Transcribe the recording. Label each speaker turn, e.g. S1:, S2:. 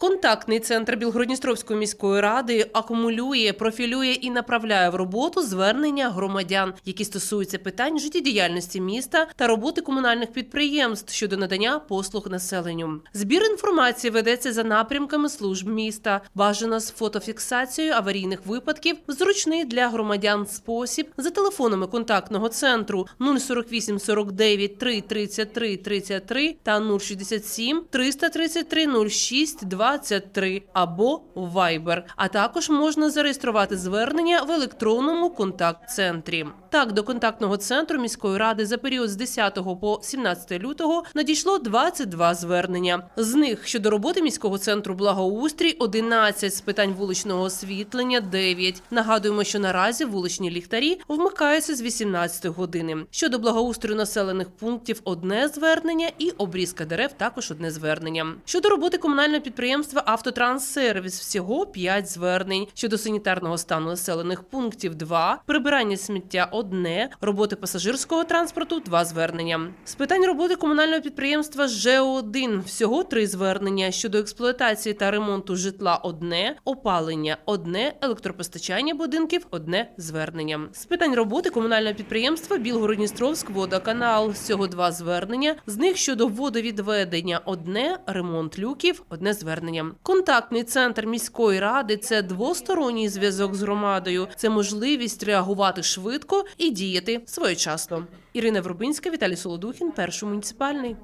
S1: Контактний центр Білгородністровської міської ради акумулює, профілює і направляє в роботу звернення громадян, які стосуються питань життєдіяльності міста та роботи комунальних підприємств щодо надання послуг населенню. Збір інформації ведеться за напрямками служб міста. Бажано з фотофіксацією аварійних випадків, зручний для громадян спосіб за телефонами контактного центру 048 49 3 33 33 та 067 333 06 23 або Viber. А також можна зареєструвати звернення в електронному контакт-центрі. Так, до контактного центру міської ради за період з 10 по 17 лютого надійшло 22 звернення. З них щодо роботи міського центру благоустрій 11, з питань вуличного освітлення 9. Нагадуємо, що наразі вуличні ліхтарі вмикаються з 18 години. Щодо благоустрою населених пунктів одне звернення і обрізка дерев також одне звернення. Щодо роботи комунального підприємства Автотранссервіс всього 5 звернень. Щодо санітарного стану населених пунктів 2, прибирання сміття одне, роботи пасажирського транспорту два звернення. З питань роботи комунального підприємства ЖЕО-1 всього три звернення. Щодо експлуатації та ремонту житла одне, опалення одне, електропостачання будинків одне звернення. З питань роботи комунального підприємства Білгородністровськ водоканал всього два звернення. З них щодо водовідведення одне, ремонт люків одне звернення. Контактний центр міської ради це двосторонній зв'язок з громадою. Це можливість реагувати швидко і діяти своєчасно. Ірина Врубинська, Віталій Солодухін, перший муніципальний.